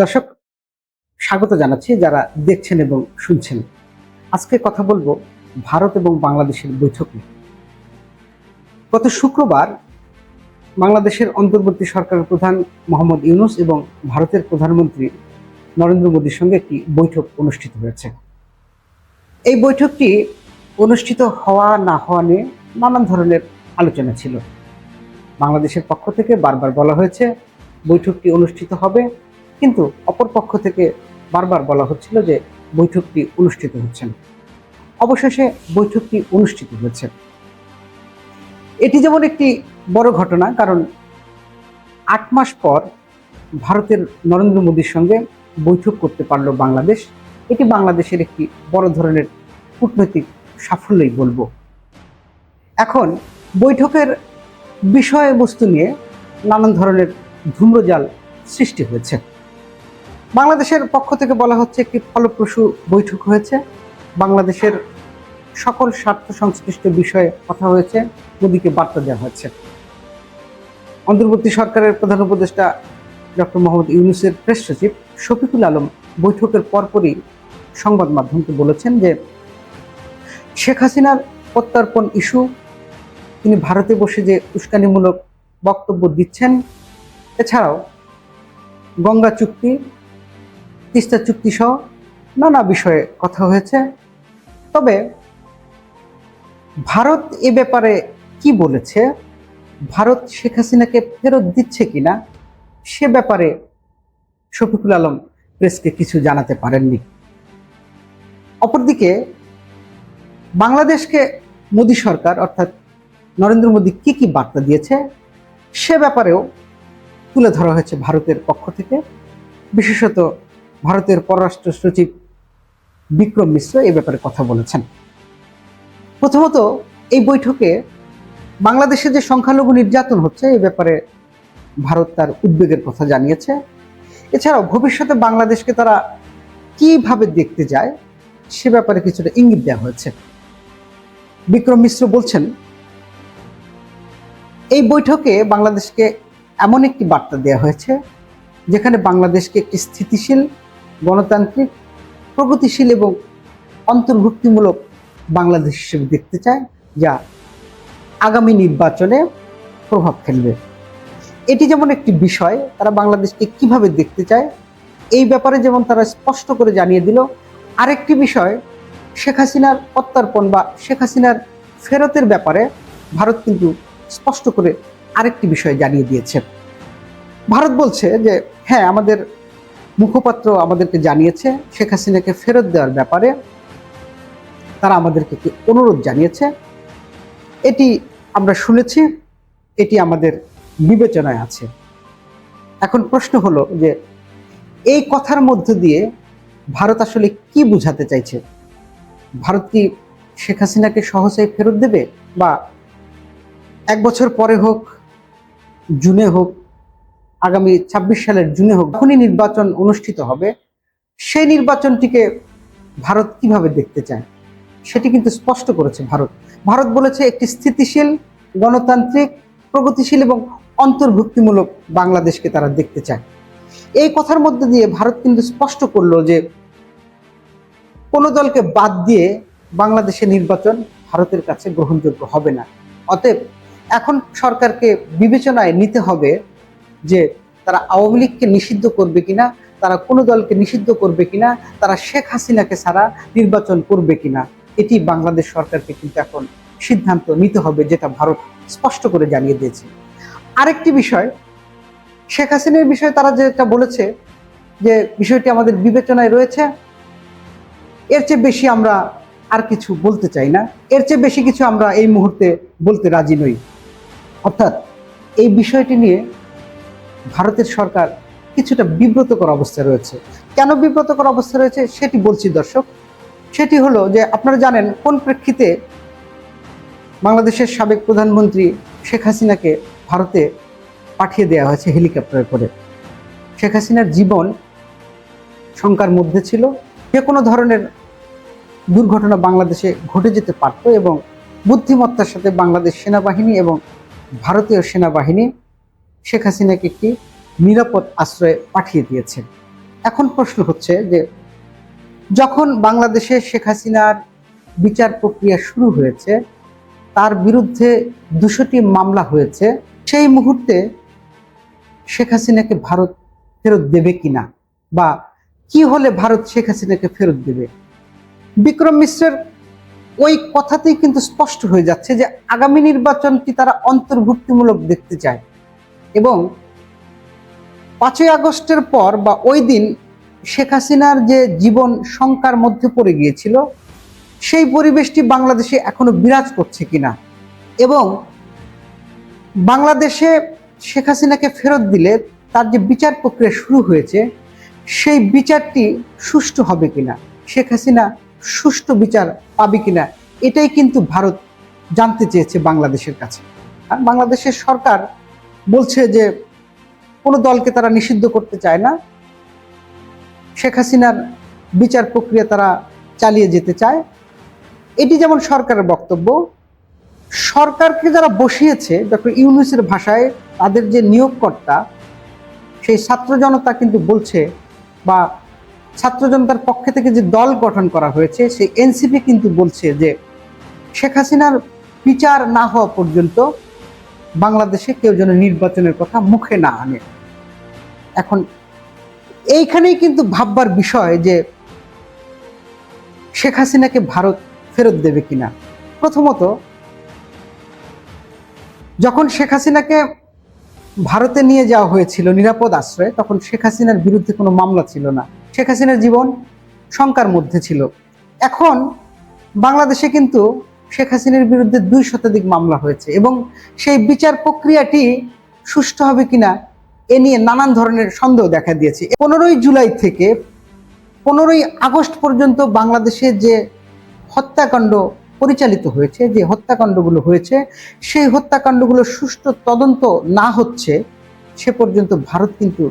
দর্শক, স্বাগত জানাচ্ছি যারা দেখছেন এবং শুনছেন। আজকে কথা বলব ভারত এবং বাংলাদেশের বৈঠক নিয়ে। গত শুক্রবার বাংলাদেশের অন্তর্বর্তী সরকারের প্রধান মোহাম্মদ ইউনুস এবং ভারতের প্রধানমন্ত্রী নরেন্দ্র মোদীর সঙ্গে একটি বৈঠক অনুষ্ঠিত হয়েছে। এই বৈঠকটি অনুষ্ঠিত হওয়া না হওয়া নিয়ে নানান ধরনের আলোচনা ছিল। বাংলাদেশের পক্ষ থেকে বারবার বলা হয়েছে, বৈঠকটি অনুষ্ঠিত হবে কিন্তু অপর পক্ষ থেকে বারবার বলা হচ্ছিল যে বৈঠকটি অনুষ্ঠিত হচ্ছে না। অবশেষে বৈঠকটি অনুষ্ঠিত হয়েছে। এটি যেমন একটি বড় ঘটনা, কারণ আট মাস পর ভারতের নরেন্দ্র মোদীর সঙ্গে বৈঠক করতে পারল বাংলাদেশ। এটি বাংলাদেশের একটি বড় ধরনের কূটনৈতিক সাফল্যই বলব। এখন বৈঠকের বিষয়বস্তু নিয়ে নানান ধরনের ধূম্রজাল সৃষ্টি হয়েছে। বাংলাদেশের পক্ষ থেকে বলা হচ্ছে একটি ফলপ্রসূ বৈঠক হয়েছে। বাংলাদেশের সকল স্বার্থ সংশ্লিষ্ট বিষয়ে কথা হয়েছে, মোদীকে বার্তা দেওয়া হয়েছে। অন্তর্বর্তী সরকারের প্রধান উপদেষ্টা ডক্টর মোহাম্মদ ইউনুসের প্রেস সচিব শফিকুল আলম বৈঠকের পরপরই সংবাদ মাধ্যমকে বলেছেন যে, শেখ হাসিনার প্রত্যর্পণ ইস্যু, তিনি ভারতে বসে যে উস্কানিমূলক বক্তব্য দিচ্ছেন, এছাড়াও গঙ্গা চুক্তি তিস্তা চুক্তি সহ নানা বিষয়ে কথা হয়েছে। তবে ভারত এ ব্যাপারে কি বলেছে? ভারত শেখ হাসিনাকে ফেরত দিচ্ছে কিনা? সে ব্যাপারে শফিকুল আলম প্রেসকে কিছু জানাতে পারেননি। অপরদিকে বাংলাদেশকে মোদী সরকার অর্থাৎ নরেন্দ্র মোদী কি কি বার্তা দিয়েছে? সে ব্যাপারেও তুলে ধরা হয়েছে ভারতের পক্ষ থেকে। বিশেষত ভারতের পররাষ্ট্র সচিব বিক্রম মিশ্র এ ব্যাপারে কথা বলেছেন। প্রথমত, এই বৈঠকে বাংলাদেশে যে সংখ্যালঘু নির্যাতন হচ্ছে, এ ব্যাপারে ভারত তার উদ্বেগের কথা জানিয়েছে। এছাড়াও, ভবিষ্যতে বাংলাদেশকে তারা কীভাবে দেখতে যায়, সে ব্যাপারে কিছুটা ইঙ্গিত দেওয়া হয়েছে। বিক্রম মিশ্র বলছেন, এই বৈঠকে বাংলাদেশকে এমন একটি বার্তা দেওয়া হয়েছে, যেখানে বাংলাদেশকে একটি স্থিতিশীল গণতান্ত্রিক, প্রগতিশীল এবং অন্তর্ভুক্তিমূলক বাংলাদেশ হিসেবে দেখতে চায়, যা আগামী নির্বাচনে প্রভাব ফেলবে। এটি যেমন একটি বিষয়, তারা বাংলাদেশকে কীভাবে দেখতে চায়, এই ব্যাপারে যেমন তারা স্পষ্ট করে জানিয়ে দিল। আরেকটি বিষয়, শেখ হাসিনার প্রত্যর্পণ বা শেখ হাসিনার ফেরতের ব্যাপারে ভারত কিন্তু স্পষ্ট করে আরেকটি বিষয় জানিয়ে দিয়েছে। ভারত বলছে যে হ্যাঁ আমাদের মুখপাত্র আমাদেরকে জানিয়েছে, শেখ হাসিনাকে ফেরত দেওয়ার ব্যাপারে তারা আমাদেরকে একটি অনুরোধ জানিয়েছে। এটি আমরা শুনেছি, এটি আমাদের বিবেচনায় আছে। এখন প্রশ্ন হলো যে, এই কথার মধ্য দিয়ে ভারত আসলে কি বুঝাতে চাইছে? ভারত কি শেখ হাসিনাকে সহজেই ফেরত দেবে? বা এক বছর পরে হোক, জুনে হোক আগামী ছাব্বিশ সালের জুনে হোক, যখনই নির্বাচন অনুষ্ঠিত হবে, সেই নির্বাচনটিকে ভারত কীভাবে দেখতে চায়? সেটি কিন্তু স্পষ্ট করেছে ভারত। ভারত বলেছে, একটি স্থিতিশীল, গণতান্ত্রিক, প্রগতিশীল এবং অন্তর্ভুক্তিমূলক বাংলাদেশকে তারা দেখতে চায়। এই কথার মধ্যে দিয়ে ভারত কিন্তু স্পষ্ট করল যে, কোনো দলকে বাদ দিয়ে বাংলাদেশে নির্বাচন ভারতের কাছে গ্রহণযোগ্য হবে না। অতএব এখন সরকারকে বিবেচনায় নিতে হবে যে তারা আওয়ামী লীগকে নিষিদ্ধ করবে কিনা, তারা কোনো দলকে নিষিদ্ধ করবে কিনা, তারা শেখ হাসিনাকে ছাড়া নির্বাচন করবে কিনা, এটি বাংলাদেশ সরকারকে কিন্তু এখন সিদ্ধান্ত নিতে হবে যেটা ভারত স্পষ্ট করে জানিয়ে দিয়েছে। আরেকটি বিষয়, শেখ হাসিনার বিষয়ে তারা যেটা বলেছে, যে বিষয়টি আমাদের বিবেচনায় রয়েছে, এর চেয়ে বেশি আমরা আর কিছু বলতে চাই না, এর চেয়ে বেশি কিছু আমরা এই মুহূর্তে বলতে রাজি নই। অর্থাৎ এই বিষয়টি নিয়ে ভারতের সরকার কিছুটা বিব্রতকর অবস্থায় রয়েছে। কেন বিব্রতকর অবস্থা রয়েছে সেটি বলছি দর্শক। সেটি হলো যে আপনারা জানেন কোন প্রেক্ষিতে বাংলাদেশের সাবেক প্রধানমন্ত্রী শেখ হাসিনাকে ভারতে পাঠিয়ে দেওয়া হয়েছে হেলিকপ্টারে করে। শেখ হাসিনার জীবন শঙ্কার মধ্যে ছিল। যে কোনো ধরনের দুর্ঘটনা বাংলাদেশে ঘটে যেতে পারত এবং বুদ্ধিমত্তার সাথে বাংলাদেশ সেনাবাহিনী এবং ভারতীয় সেনাবাহিনী শেখ হাসিনাকে একটি নিরাপদ আশ্রয়ে পাঠিয়ে দিয়েছে। এখন প্রশ্ন হচ্ছে যে, যখন বাংলাদেশে শেখ হাসিনার বিচার প্রক্রিয়া শুরু হয়েছে, তার বিরুদ্ধে দুশোটি মামলা হয়েছে, সেই মুহূর্তে শেখ হাসিনাকে ভারত ফেরত দেবে কিনা? বা কি হলে ভারত শেখ হাসিনাকে ফেরত দেবে? বিক্রম মিশ্রের ওই কথাতেই কিন্তু স্পষ্ট হয়ে যাচ্ছে যে, আগামী নির্বাচনটি তারা অন্তর্ভুক্তিমূলক দেখতে চায়। এবং পাঁচই আগস্টের পর বা ওই দিন শেখ হাসিনার যে জীবন শঙ্কার মধ্যে পড়ে গিয়েছিল, সেই পরিবেশটি বাংলাদেশে এখনও বিরাজ করছে কিনা এবং বাংলাদেশে শেখ হাসিনাকে ফেরত দিলে তার যে বিচার প্রক্রিয়া শুরু হয়েছে, সেই বিচারটি সুষ্ঠু হবে কিনা, শেখ হাসিনা সুষ্ঠু বিচার পাবে কিনা, এটাই কিন্তু ভারত জানতে চেয়েছে বাংলাদেশের কাছে। আর বাংলাদেশের সরকার বলছে যে কোনো দলকে তারা নিষিদ্ধ করতে চায় না। শেখ হাসিনার বিচার প্রক্রিয়া তারা চালিয়ে যেতে চায়। এটি যেমন সরকারের বক্তব্য, সরকারকে যারা বসিয়েছে, ডক্টর ইউনুসের ভাষায় তাদের যে নিয়োগকর্তা, সেই ছাত্র জনতা কিন্তু বলছে বা ছাত্র জনতার পক্ষে থেকে যে দল গঠন করা হয়েছে, সেই এনসিপি কিন্তু বলছে যে শেখ হাসিনার বিচার না হওয়া পর্যন্ত বাংলাদেশে কেউ যেন নির্বাচনের কথা মুখে না আনে। এখন এইখানেই কিন্তু ভাববার বিষয় যে শেখ হাসিনাকে ভারত ফেরত দেবে কিনা। প্রথমত, যখন শেখ হাসিনাকে ভারতে নিয়ে যাওয়া হয়েছিল নিরাপদ আশ্রয়ে, তখন শেখ হাসিনার বিরুদ্ধে কোনো মামলা ছিল না। শেখ হাসিনার জীবন শঙ্কার মধ্যে ছিল। এখন বাংলাদেশে কিন্তু শেখ হাসিনার বিরুদ্ধে দুই শতাধিক মামলা হয়েছে এবং সেই বিচার প্রক্রিয়াটি সুষ্ঠু হবে কিনা এ নিয়ে নানান ধরনের সন্দেহ দেখা দিয়েছে। পনেরোই জুলাই থেকে পনেরোই আগস্ট পর্যন্ত বাংলাদেশে যে হত্যাকাণ্ড পরিচালিত হয়েছে, যে হত্যাকাণ্ডগুলো হয়েছে, সেই হত্যাকাণ্ডগুলো সুষ্ঠু তদন্ত না হচ্ছে, সে পর্যন্ত ভারত কিন্তু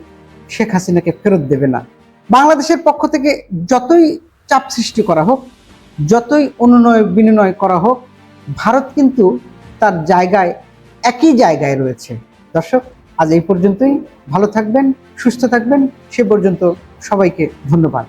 শেখ হাসিনাকে ফেরত দেবে না। বাংলাদেশের পক্ষ থেকে যতই চাপ সৃষ্টি করা হোক যতই অনুনয় বিনিময় করা হোক, ভারত কিন্তু তার জায়গায় একই জায়গায় রয়েছে। দর্শক, আজ এই পর্যন্তই। ভালো থাকবেন, সুস্থ থাকবেন। সে পর্যন্ত সবাইকে ধন্যবাদ।